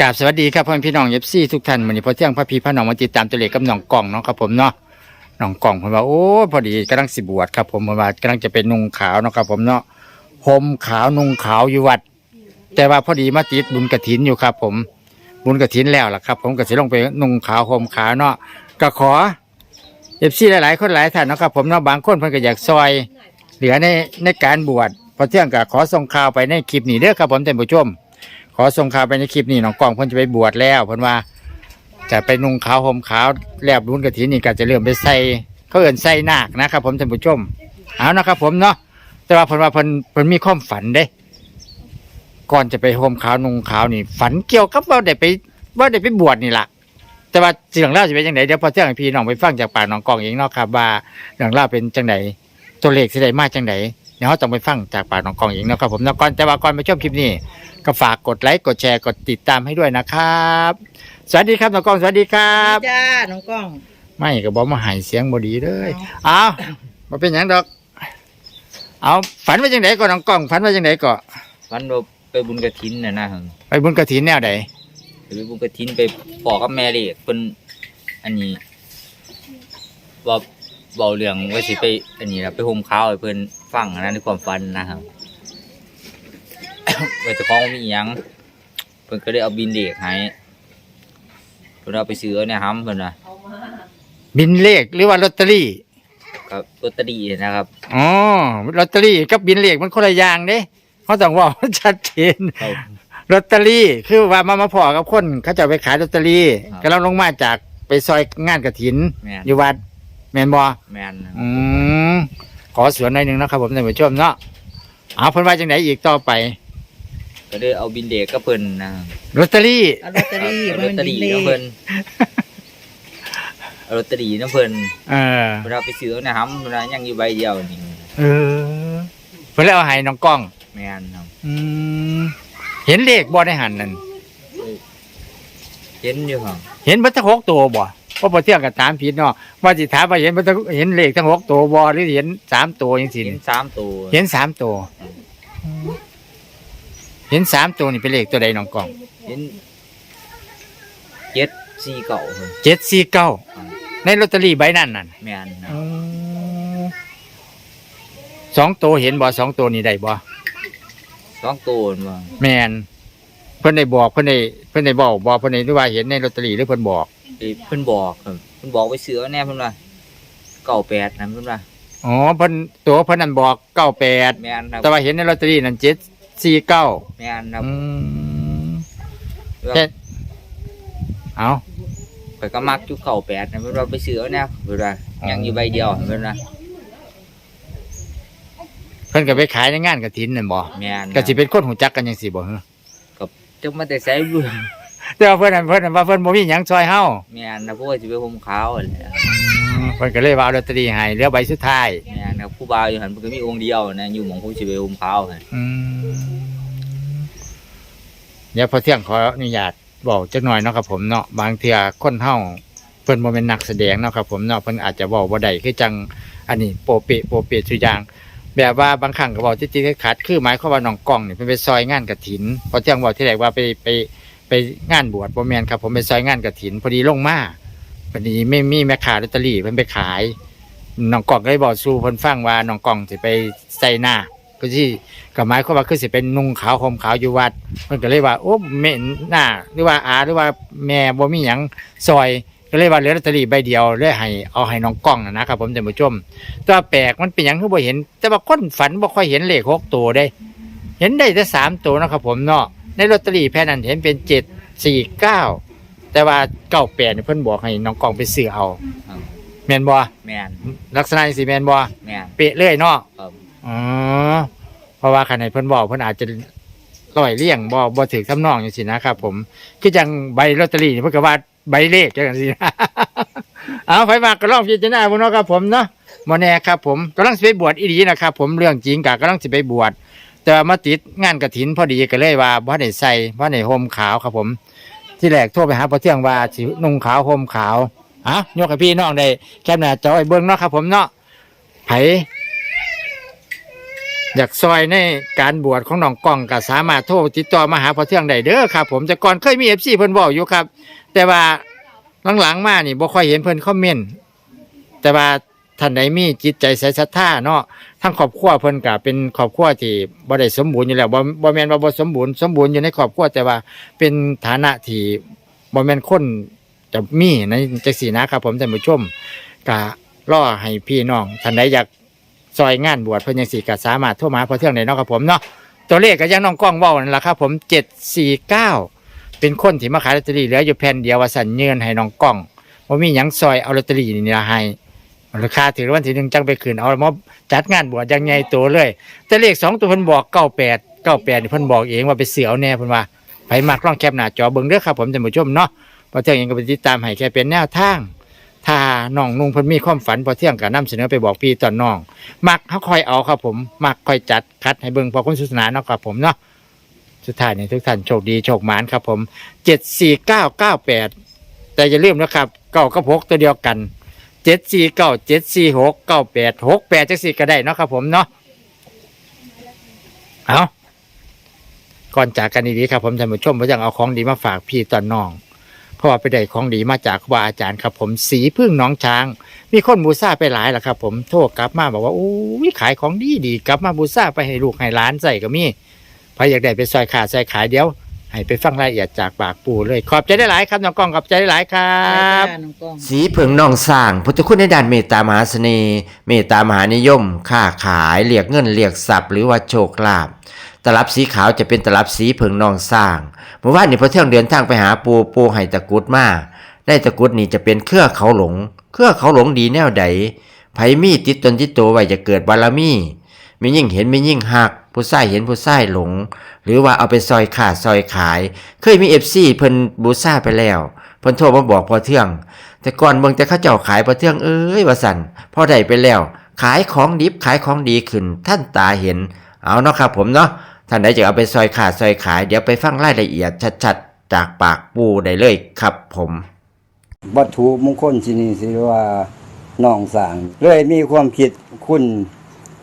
กราบสวัสดีครับพ่อแม่พี่น้องเอฟซีทุกท่านวันนี้พอเที่ยงพระพีพระน้องมาติดตามตัวเลขกับน้องกล่องเนาะครับผมเนาะน้องกล่องผมว่าโอ้พอดีกำลังสิบวชครับผมผมว่ากำลังจะเป็นนุ่งขาวเนาะครับผมเนาะห่มขาวนุ่งขาวอยู่วัด แต่ว่าพอดีมาติดบุญกระถินอยู่ครับ ผมบุญกระถินแล้วล่ะครับ ผมก็สิลงไปนุ่งขาวห่มขาวเนาะก็ขอเอฟซีหลายๆคนหลายท่านเนาะครับผมเนาะบางคนเพิ่นก็อยากซอย เหลือในในการบวชพอเที่ยงก็ขอส่งข่าวไปในคลิปนี้เด้อครับผมท่านผู้ชม อส่งข่าวไปในคลิปนี้น้องกล้องเพิ่นจะไปบวชแล้วเพิ่นว่า จะไปนุ่งขาวห่มขาวแลบรุ้นกระถินนี่ก็จะเริ่มไปใส่เขาเอิ่นใส่นาคนะครับ ผมท่านผู้ชมเอานะครับ ผมเนาะแต่ว่าเพิ่นว่าเพิ่นเพิ่นมีความฝันเด้ ก่อนจะไปห่มขาวนุ่งขาวนี่ ฝันเกี่ยวกับว่าได้ไปว่าได้ไปบวชนี่ล่ะแต่ว่าเรื่องเล่าวจะเป็นจังไดเดี๋ยวพอเที่ยงพี่น้องไปฟังจากปากน้องกองเองเนาะครับว่าเรื่องเล่าวเป็นจังไดตัวเลขสิได้มาจังได เดี๋ยวเราต้องไปฟังจากปากน้องกล้องเองเนาะครับผมเนาะก่อนแต่ว่าก่อนไปชมคลิปนี้ ก็ฝากกดไลค์กดแชร์กดติดตามให้ด้วยนะครับ สวัสดีครับน้องกล้องสวัสดีครับจ้าน้องกล้อง ไม่ก็บอกมาใหายเสียงบดีเลยเอามาเป็นอย่างดอก เอาฝันว่าจังไดก่อนน้องกล้องฝันว่าจังไดก่อนวันเราไปบุญกระถินน่ะนะฮะไปบุญกระถินแนวใดไปบุญกระถินไปปอกกับแม่เล็กเพิ่นอันนี้ว่า เบาเรื่องว่าสิไปอันนี้นะไปห่มข้าวให้เพิ่นฟังอันนั้นในความฝันนะครับว่าเจะคล้าของมีอิหยังเพิ่นก็ได้เอาบินเด็กให้เพิ่นเอาไปซื้อเอาเนี่ยฮัมเพิ่นน่ะบินเลขหรือว่าลอตเตอรี่กับลอตเตอรี่นะครับอ๋อลอตเตอรี่กับบินเลขมันคนละอย่างเด้เขาต้องว่าชัดเจนเขาลอตเตอรี่คือว่ามามาพอกับคนเขาจะเอาไปขายลอตเตอรี่ครับก็เราลงมาจากไปซอยงานกระถินแม่นอยู่วัด แมนบอแม่นนะอืมขอสวนหน่อยหนึ่งนะครับผมท่านผู้ชมเนาะเอาเพิ่นว่าจังไหนอีกต่อไป ก็ได้เอาบินเด็กกับเพิ่นนะลอตเตอรี่เอาลอตเตอรี่เอาลมัอตนเตอบิรี่นเลกับขเพิ่นเอาลอตเตอรี่นํเพิ่นเออเวลาไปซื้อนะครับเวลายังอยู่ใบเดียวนี่เออเพิ่นเลยเอาให้น้องกล้องแม่นครับอืมเห็นเลขบ่ได้หันนั่นเห็นอยู่ครับเห็นเบ่ทั้งหกตัวบ่ เพราะพอเที่ยงก็ถามผิดเนาะว่าสิถามว่าเห็นบ่ทั้งเห็นเลขทั้งหกตัวบ่หรือเห็นสามตัวจังซี่เห็นนี่สามตัวเห็นสามตัว เห็นสามตัวนี่เป็นเลขตัวใดน้องกล้องเห็นเจ็ดสี่เก่าครับเจ็ดสี่เก้าในลอตเตอรี่ใบนั้นนั่นแม่นครับสองตัวเห็นบ่สองตัวนี่ได้บ่สองตัวว่าแมนเพิ่นได้บอกเพิ่นได้เพิ่นได้บอกบอกเพิ่นได้หรือว่าเห็นในลอตเตอรี่หรือเพิ่นบอก เพิ่นบอกครับเพิ่นบอกไปซื้อเอาแน่เพิ่นว่าเก่าแปดนะเพิ่นว่าอ๋อเพิ่นตัวเพิ่นนั่นบอกเก้าแปดแม่นครับแต่ว่าเห็นในลอตเตอรี่นั่นเจ็ดสี่เก้าแม่นครับอืมแล้วแค่เอาข่อยก็มักอยู่เก่าแปดนะเพิ่นว่าไปซื้อเอาแน่เพิ่นว่ายังอยู่ใบเดียวเพิ่นว่าเพิ่นก็ไปขายในงานกฐินนั่นบ่แม่นก็สิเป็นคนหูจักกันจังซี่บ่ฮะจังมาแต่ใส่บุ แต่ว่าเพิ่นนั่นเพิ่นนั่นว่าเพิ่นบ่มีหยังซอยเฮาแม่นนะเพราะว่าสิไปห่มขาวนั่นแหละเพิ่นก็เลยว่าเอาลอตเตอรี่ให้เหลือใบสุดท้ายแม่นครับผู้บ่าวอยู่หั่นเพิ่นก็มีองค์เดียวนะอยู่หม่องผู้สิไปห่มขาวหั่นอืมเดี๋ยวพอเที่ยงขออนุญาตบอกจักหน่อยเนาะครับผมเนาะบางเทื่อคนเฮาเพิ่นบ่เป็นนักแสดงเนาะครับผมเนาะเพิ่นอาจจะเว้าบ่ได้คือจังอันนี้โปะเปะโปะเปะทุกอย่าง แบบว่าบางครั้งก็เว้าจิตๆขัดๆคือหมายความว่าน้องกล้องนี่เพิ่นไปซอยงานกฐิน พอเที่ยงบอกที่แรกว่าไปไป ไปงานบวชบ่แม่นครับผมไปซอยงานกฐิน พอดีลงมาพอดีไม่มีแม่ค้าลอตเตอรี่เพิ่นไปขายน้องกล้องก็เลยบอกสู่เพิ่นฟังว่าน้องกล้องสิไปใส่หน้าก็สิก็หมายความว่าคือสิเป็นนุ่งขาวห่มขาวอยู่วัดมันก็เลยว่าโอ้แม่หน้าหรือว่าอาหรือว่าแม่บ่มีหยังซอยก็เลยว่าเหลือลอตเตอรี่ใบเดียวเลยให้เอาให้น้องกล้องนะนะครับผมท่านผู้ชมตัวแปลกมันเป็นหยังคือบ่เห็น แต่ว่าคนฝันบ่ค่อยเห็นเลขหกตัวได้ เห็นได้แต่สามตัวนะครับผมเนาะ ในลอตเตอรี่แพ่นั้นเห็นเป็นเจ็ดสี่เก้าแต่ว่าเก้าแปดเพิ่นบอกให้น้องกล้องไปซื้อเอาครับ แม่นบ่แม่นลักษณะสิแม่นบ่แม่นเป๊ะเลยเนาะครับ อ๋อเพราะว่าคันให้เพิ่นบอกเพิ่นอาจจะลอยเลี่ยงบ่บ่ถึกทำนองจังซี่นะครับผมคือจังใบลอตเตอรี่นี่เพิ่นก็ว่าใบเลขจังซี่นะ เอาไฟมากก็ลองพิจารณาเบิ่งเนาะครับผมเนาะบ่แน่ครับผมกำลังสิไปบวชอีหลีนะครับผมเรื่องจริงกะกำลังสิไปบวช แต่ว่ามาติดงานกฐินพอดีก็เลยว่าบ่ได้ใส่บ่ได้ห่มขาวครับผม ที่แรกโทรไปหาพ่อเที่ยงว่าสินุ่งขาวห่มขาวอะยกให้พี่น้องได้แคปหน้าจอไว้เบิ่งเนาะครับผมเนาะไผอยากซอยในการบวชของน้องกล้องก็สามารถโทรติดต่อมาหาพอเที่ยงได้เด้อครับผมแต่ก่อนเคยมี FC เพิ่นบอกอยู่ครับ แต่ว่าหลังๆมานี่บ่ค่อยเห็นเพิ่นคอมเมนต์แต่ว่า ท่านใดมีจิตใจใส่ศรัทธาเนาะทั้งครอบครัวเพิ่นก็เป็นครอบครัวที่บ่ได้สมบูรณ์อยู่แล้วบ่บ่แม่นว่าบ่สมบูรณ์สมบูรณ์อยู่ในครอบครัวแต่ว่าเป็นฐานะที่บ่แม่นคนจะมีในจังซี่นะครับผมท่านผู้ชมก็รอให้พี่น้องท่านใดอยากซอยงานบวชเพิ่นยังสี่ก็สามารถโทรมาหาพอเที่ยงได้เนาะครับผมเนาะตัวเลขก็ยังน้องกล้องเว้านั่นแหละครับผมเจ็ดสี่เก้าเป็นคนที่มาขายลอตเตอรี่เหลืออยู่แผ่นเดียวว่าสันเงินให้น้องกล้องว่ามีหยังซอยเอาลอตเตอรี่นี่ละให้ ราคาถือวันที่หนึ่งจังไปคืนเอามาจัดงานบวชยังไงตัวเลย แต่เลขสองตัวเพิ่นบอกเก้าแปดเก้าแปดนี่เพิ่นบอกเองว่าไปเสือเอาแน่เพิ่นว่าไปมากล้องแคปหน้าจอเบิ่งเด้อครับผมท่านผู้ชมเนาะพอเที่ยงเองก็ไปติดตามให้แค่เป็นแนวทางถ้าน้องนุ่งเพิ่นมีความฝันพอเที่ยงก็นํเสนอไปบอกพี่ตอนน้อง มักเขาคอยเอาครับผมมักคอยจัดคัดให้เบิ่งพอคุณสุสนาเนาะครับผมเนาะสุดท้ายนี่ทุกท่านโชคดีโชคหมานครับผมเจ็ดสี่เก้าเก้าแปดแต่อย่าลืมนะครับเก้ากับหกตัวเดียวกัน เจ็ดสี่เก้าเจ็ดสี่หกเก้าแปดหกแปดจังสี่ก็ได้เนาะครับผมเนาะเอาก่อนจากกันดีๆครับผมท่านผู้ชมผมอยากเอาของดีมาฝากพี่ตอนน้อง เพราะว่าไปได้ของดีมาจากครูบาอาจารย์ครับผมสีพึ่งน้องช้าง มีคนบูซาไปหลายแล้วครับ ผมโทรกลับมาบอกว่าโอ้ยขายของดีดีกลับมาบูซาไปให้ลูกให้หลานใส่ก็มีใครอยากได้ไปซอยขาดซอยขายเดี๋ยว ให้ไปฟังรายละเอียดจากปากปู่เลย ขอบใจได้หลายครับน้องกล้องขอบใจได้หลายครับจ้าน้องกล้อง สีเผิงนองสร้าง พุทธคุณในด้านเมตตามหาเสน่ห์เมตตามหานิยม ค้าขายเรียกเงินเรียกทรัพย์หรือว่าโชคลาภตลับสีขาวจะเป็นตลับสีเผิงนองสร้างเมื่อวานนี้พอเที่ยงเดินทางไปหาปูปูให้ตะกรุดมาได้ตะกรุดนี่จะเป็นเครือเขาหลง เครือเขาหลงดีแนวใดไผมีติดตนติดตัวไว้จะเกิดบารมีมียิ่งเห็นมียิ่งหัก ผู้ใส่เห็นผู้ใส่หลง หรือว่าเอาไปซอยขาดซอยขาย เคยมีเอฟซีเพิ่นบูซาไปแล้วเพิ่นโทรมาบอกพอเที่ยงแต่ก่อนเบิ่งแต่เขาเจ้าขายพอเที่ยงเอ้ยว่าสั่นพอได้ไปแล้ว ขายของดิบขายของดีขึ้น ท่านตาเห็น เอาเนาะครับผมเนาะท่านใดจะเอาไปซอยขาดซอยขาย เดี๋ยวไปฟังรายละเอียดชัดๆ จากปากปูได้เลยครับผมวัตถุมงคลที่นี่สิว่าน้องสางเลยมีความคิดคุณ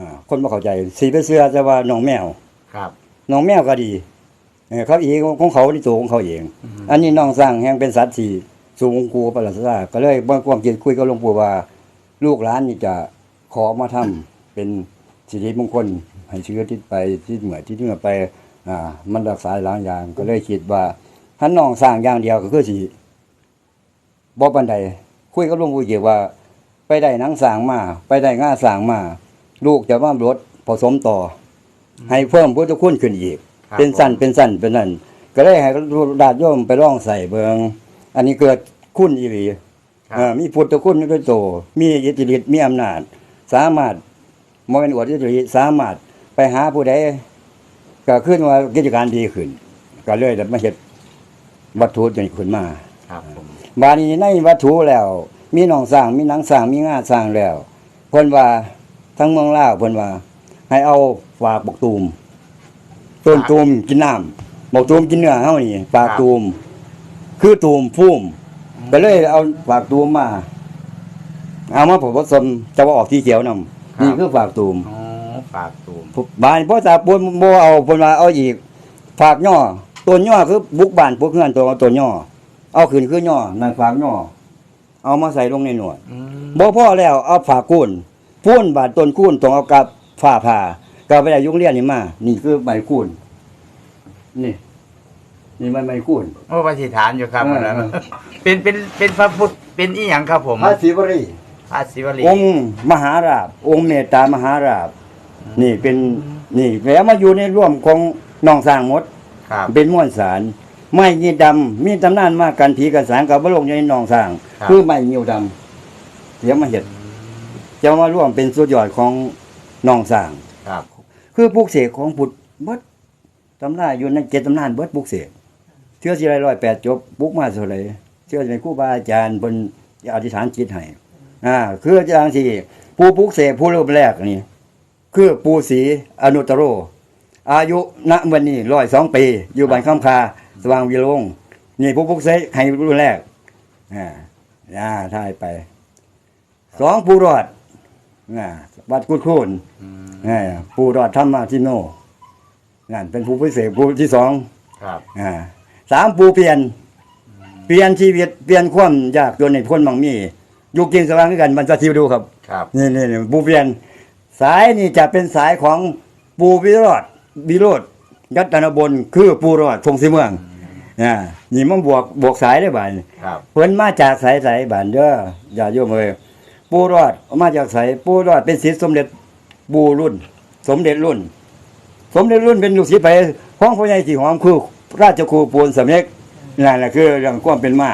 อ่าคนบ่เข้าใจสีไปเสื้อจะว่าหนองแมวครับหนองแมวก็ดีเออเขาเองของเขาที่ตัวของเขาเอง อันนี้หน้องสร้างแห่งเป็นสัตว์ที่สูงกูประหลาดซาก็เลยบ่ความคิดคุยกับหลวงปู่ว่า ลูกหลานนี่จะขอมาทำเป็นสิริมงคลให้เชื้อที่ไปที่เหมือนที่เหมือนไป อ่า มันรักษาหลายอย่าง ก็เลยคิดว่าถ้าน้องสร้างอย่างเดียวก็คือสิบ่ปานใดคุยกับหลวงปู่เกี่ยวว่า ไปได้หนังสร้างมา ไปได้ง่าสร้างมา ลูกจะมาลดผสมต่ออให้เพิ่มพุทธคุณขึ้นอีก ครับเป็นสั้นเป็นสั้นเป็นนั่นก็ได้ให้ดาดโยมไปลองใส่เบิงอันนี้เกิดคุณอีหลีครับ เอ่อมีพุทธคุณอยู่ด้วยโตวมีอิทธิฤทธิ์มีอำนาจ สามารถมเป็นอวดอิทธิฤทธิ์สามารถไปหาผู้ใดก็ขึ้นว่ากิจการดีขึ้น ก็เลยได้มาเฮ็ดวัตถุจนขึ้นมา ครับผม บาดนี้ในวัตถุแล้ว มีหนองสร้างมีหนังสร้างมีงาสร้างแล้วเพิ่นว่า ทั้งเมืองลาวเพิ่นว่า ให้เอาฝากบกตูม ต้นตูมกินน้ำบกตูมกินเนื้อเฮานี่ฝากตูม คือตูมพุ่มก็เลยเอาฝากตูมมา เอามาผสมจะว่าออกที่เขียวนำนี่คือฝากตูมอ๋อฝากตูมบ้านพ่อตาปูนบ่เอาเพิ่นว่าเอาอีกฝากย่อต้นย่อคือบุกบ้านพวกเฮือนตัวต้นย่อเอาขึ้นคือย่อนั่นฝากย่อเอามาใส่ลงในหนวดอืมบ่พอแล้วเอาฝากคูน พูนบาดต้นคูนต้องเอากับฝ้าผ่าก็ไปได้ยุงเรียนนี่มา นี่คือใบคูนนี่ นี่ใบไม้คูน โอ้ปฏิฐานอยู่ครับเอออันนั้นเป็นเป็นเป็นพระพุทธเป็นอีหยังครับผมพระศิวรี พระศิวลี องค์มหาราบ องค์เมตตามหาราบ นี่เป็นนี่แล้วมาอยู่ในร่วมของน้องสร้างหมด ครับ เป็นม้วนสาร ไม้ยีดำมีตำนานมากกันผีกันสางกับบลงอยู่ในหนองสร้าง ครับ คือไม้เงียวดำเดี๋ยวมาเห็ด จะมาร่วมเป็นสุดยอดของหนองสร้าง ครับคือพวกเสกของพุทธเบิดตำราอยู่ในเจ็ดตำนานเบิดบุกเสกเชื่อสิไรร้อยแปดจบบุกมาเท่าไหร่เชื่อสิเป็นครูบาอาจารย์เพิ่นอธิษฐานจิตให้อ่าคืออาจารย์ที่ผู้ปุกเสกผู้รูปแรกนี่คือปูศรีอนุตตโร อายุณวันนี้ร้อยสองปี อยู่บ้านคำคา สว่างวิโรงนี่ผู้ปุกเสกให้รุ่นแรกอ่าอ่าทายไปสองผู้รอด อ่าวัดกุดคูนอ่าผู้รอดธรรมาทิโนนั่นเป็นผู้พิเศษผู้ที่สองครับอ่าสามผู้เปลี่ยน เปลี่ยนชีวิตเปลี่ยนความยากจนในพ้นบางมีอยู่กินสว่างด้วยกันมันจะทิวดูครับครับนี่นี่นี่ปูเปลี่ยน สายนี่จะเป็นสายของปูวิโรธวิโรธยัตนบนคือปูรอดทงสีเมืองอ่านี่มันบวกบวกสายได้บ่ายครับเพิ่นมาจากสายสายบานเด้ออย่าโยมเอ้ย ปูรอดมาจากสายปูรอดเป็นศิษย์สมเด็จบูรุ่น สมเด็จรุ่น สมเด็จรุ่นเป็นลูกศิษย์ไปห้องพ่อใหญ่สีหอมคือราชครูปูนสำเร็จนั่นแหละคือเรื่องความเป็นมา